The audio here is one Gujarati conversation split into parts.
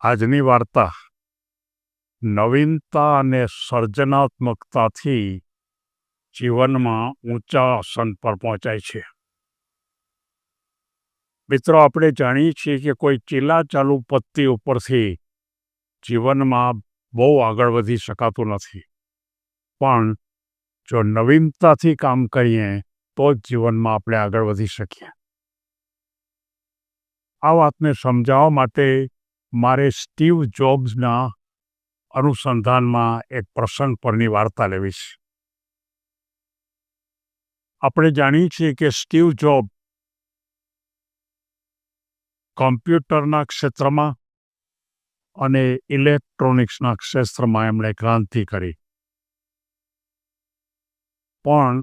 આજની વાર્તા નવીનતા અને સર્જનાત્મકતાથી જીવનમાં ઊંચા આસન પર પહોંચાય છે. મિત્રો, આપણે જાણીએ છીએ કે કોઈ ચીલા ચાલુ પત્તી ઉપરથી જીવનમાં બહુ આગળ વધી શકાતું નથી. પણ જો નવીનતાથી કામ કરીએ, તો જ જીવનમાં આપણે આગળ વધી શકીએ. આ વાતને સમજાવવા માટે મારે સ્ટીવ જોબ્સના અનુસંધાનમાં એક પ્રસંગ પરની વાર્તા લેવી છે. આપણે જાણીએ છીએ કે સ્ટીવ જોબ કોમ્પ્યુટરના ક્ષેત્રમાં અને ઇલેક્ટ્રોનિક્સના ક્ષેત્રમાં એમણે ક્રાંતિ કરી. પણ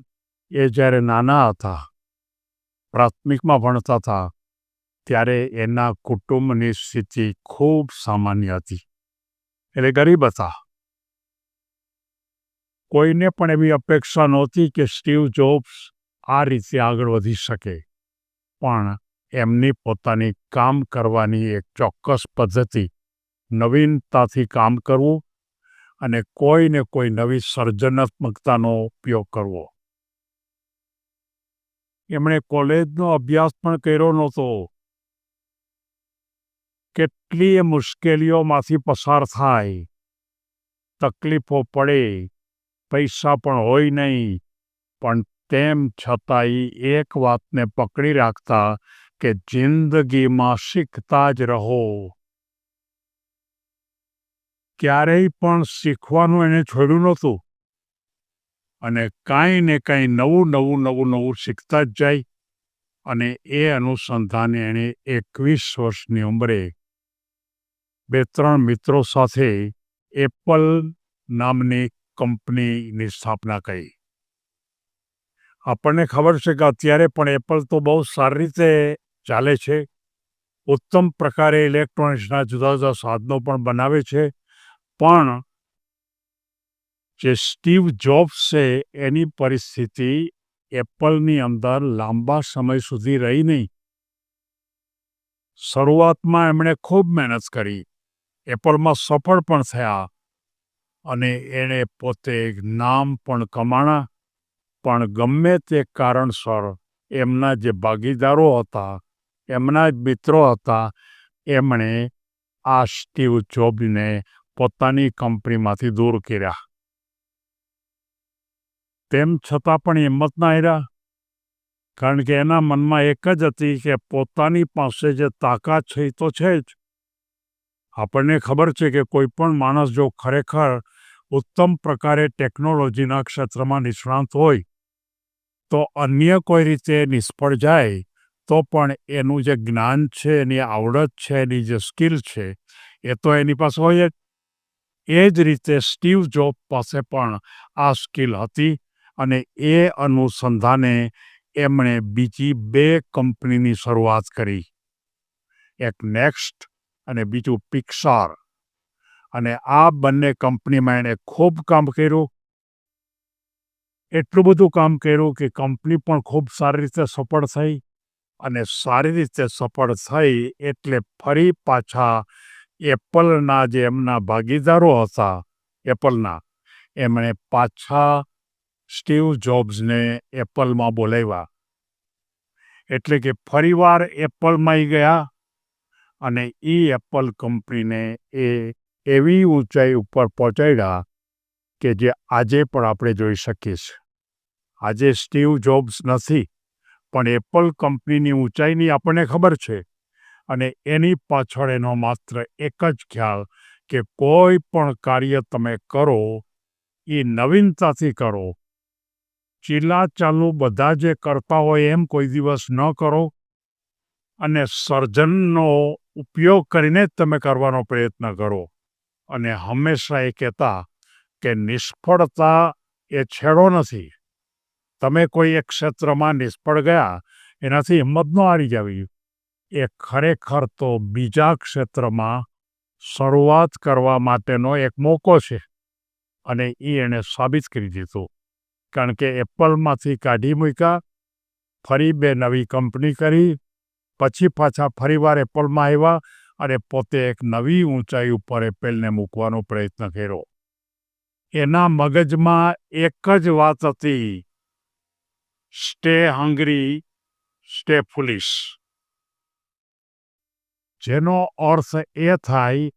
એ જ્યારે નાના હતા, પ્રાથમિકમાં ભણતા હતા ત્યારે એના કુટુંબની સ્થિતિ ખૂબ સામાન્ય હતી. એટલે ગરીબ હતા. કોઈને પણ એવી અપેક્ષા નહોતી કે સ્ટીવ જોબ્સ આ રીતે આગળ વધી શકે. પણ એમની પોતાની કામ કરવાની એક ચોક્કસ પદ્ધતિ, નવીનતાથી કામ કરવું અને કોઈને કોઈ નવી સર્જનાત્મકતાનો ઉપયોગ કરવો. એમણે કોલેજનો અભ્યાસ પણ કર્યો નહોતો. કેટલીય મુશ્કેલીઓમાંથી પસાર થાય. તકલીફો પડે, પૈસા પણ હોય નહીં, પણ તેમ છતાંય એક વાતને પકડી રાખતા કે જિંદગીમાં શીખતા જ રહો. ક્યારેય પણ શીખવાનું એને છોડ્યું નહોતું. અને કાંઈ ને કાંઈ નવું નવું નવું નવું શીખતા જ જાય. અને એ અનુસંધાને એણે એકવીસ વર્ષની ઉંમરે બે ત્રણ મિત્રો સાથે એપલ નામની કંપનીની સ્થાપના કરી. આપણને ખબર છે કે અત્યારે પણ એપલ તો બહુ સારી રીતે ચાલે છે. ઉત્તમ પ્રકારે ઇલેક્ટ્રોનિક્સના જુદા જુદા સાધનો પણ બનાવે છે. પણ જે સ્ટીવ જોબ્સ છે, એની પરિસ્થિતિ એપલની અંદર લાંબા સમય સુધી રહી નહીં. શરૂઆતમાં એમણે ખૂબ મહેનત કરી. એપલમાં સફળ પણ થયા અને એણે પોતે નામ પણ કમાણા, પણ ગમે તે કારણસર એમના જે ભાગીદારો હતા, એમના જ મિત્રો હતા, એમણે આ સ્ટીવ જોબને પોતાની કંપનીમાંથી દૂર કર્યા. તેમ છતાં પણ હિંમત ના હાર્યા, કારણ કે એના મનમાં એક જ હતી કે પોતાની પાસે જે તાકાત છે એ તો છે જ. આપણને ખબર છે કે કોઈ પણ માણસ જો ખરેખર ઉત્તમ પ્રકારે ટેકનોલોજીના ક્ષેત્રમાં નિષ્ણાંત હોય, તો અન્ય કોઈ રીતે નિષ્ફળ જાય, તો પણ એનું જે જ્ઞાન છે, એની આવડત છે, એની જે સ્કિલ છે, એ તો એની પાસે હોય એ જ રીતે સ્ટીવ જોબ પાસે પણ આ સ્કિલ હતી અને એ અનુસંધાને એમણે બીજી બે કંપનીની શરૂઆત કરી. એક નેક્સ્ટ અને બીજું પિક્સાર. અને આ બંને કંપનીમાં એણે ખૂબ કામ કર્યું. એટલું બધું કામ કર્યું કે કંપની પણ ખૂબ સારી રીતે સફળ થઈ અને સારી રીતે સફળ થઈ એટલે ફરી પાછા એપલના જે એમના ભાગીદારો હતા, એપલના, એમણે પાછા સ્ટીવ જોબ્સને એપલમાં બોલાવ્યા. એટલે કે ફરીવાર એપલમાં ગયા. અને એ એપલ કંપનીને એ એવી ઊંચાઈ ઉપર પહોંચાડ્યા કે જે આજે પણ આપણે જોઈ શકીએ છીએ. આજે સ્ટીવ જોબ્સ નથી, પણ એપલ કંપનીની ઊંચાઈની આપણને ખબર છે. અને એની પાછળ એનો માત્ર એક જ ખ્યાલ કે કોઈ પણ કાર્ય તમે કરો એ નવીનતાથી કરો. ચીલા ચાલુ બધા જે કરતા હોય એમ કોઈ દિવસ ન કરો. અને સર્જનનો ઉપયોગ કરીને જ તમે કરવાનો પ્રયત્ન કરો. અને હંમેશા એ કહેતા કે નિષ્ફળતા એ છેડો નથી. તમે કોઈ એક ક્ષેત્રમાં નિષ્ફળ ગયા, એનાથી હિંમત ન હારી જવી. એ ખરેખર તો બીજા ક્ષેત્રમાં શરૂઆત કરવા માટેનો એક મોકો છે. અને એ એણે સાબિત કરી દીધું. કારણ કે એપલમાંથી કાઢી મૂક્યા, ફરી બે નવી કંપની કરી પછી પાછા ફરીવાર એપલમાં આવ્યા અને પોતે એક નવી ઊંચાઈ ઉપર એપલને મૂકવાનો પ્રયત્ન કર્યો. એના મગજમાં એક જ વાત હતી, સ્ટે હંગરી, સ્ટે ફુલિશ. જેનો અર્થ એ થાય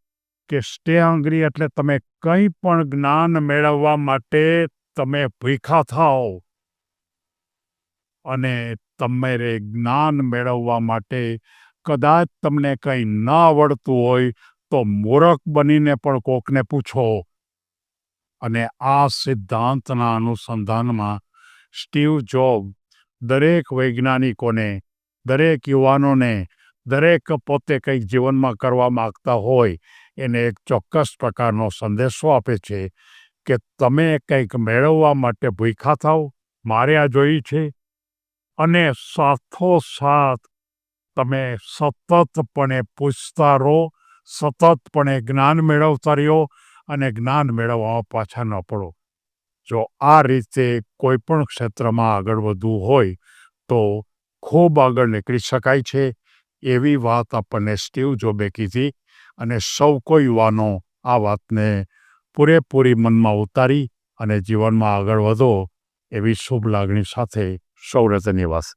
કે સ્ટે હંગરી એટલે તમે કંઈ પણ જ્ઞાન મેળવવા માટે તમે ભૂખા થાઓ. અને તમારે જ્ઞાન મેળવવા માટે કદાચ તમને કંઈ ન આવડતું હોય તો મૂરખ બનીને પણ કોકને પૂછો. અને આ સિદ્ધાંતના અનુસંધાનમાં સ્ટીવ જોબ દરેક વૈજ્ઞાનિકોને, દરેક યુવાનોને, દરેક પોતે કંઈક જીવનમાં કરવા માગતા હોય એને એક ચોક્કસ પ્રકારનો સંદેશો આપે છે કે તમે કંઈક મેળવવા માટે ભૂખા થાઓ. મારે આ જોઈ છે. અને સાથોસાથ તમે સતતપણે પૂછતા રહો, સતતપણે જ્ઞાન મેળવતા રહ્યો અને જ્ઞાન મેળવવામાં પાછા ન પડો. જો આ રીતે કોઈ પણ ક્ષેત્રમાં આગળ વધવું હોય, તો ખૂબ આગળ નીકળી શકાય છે. એવી વાત આપણને સ્ટીવ જોબે કીધી અને સૌ કોઈ યુવાનો આ વાતને પૂરેપૂરી મનમાં ઉતારી અને જીવનમાં આગળ વધો એવી શુભ લાગણી સાથે shorter than he was.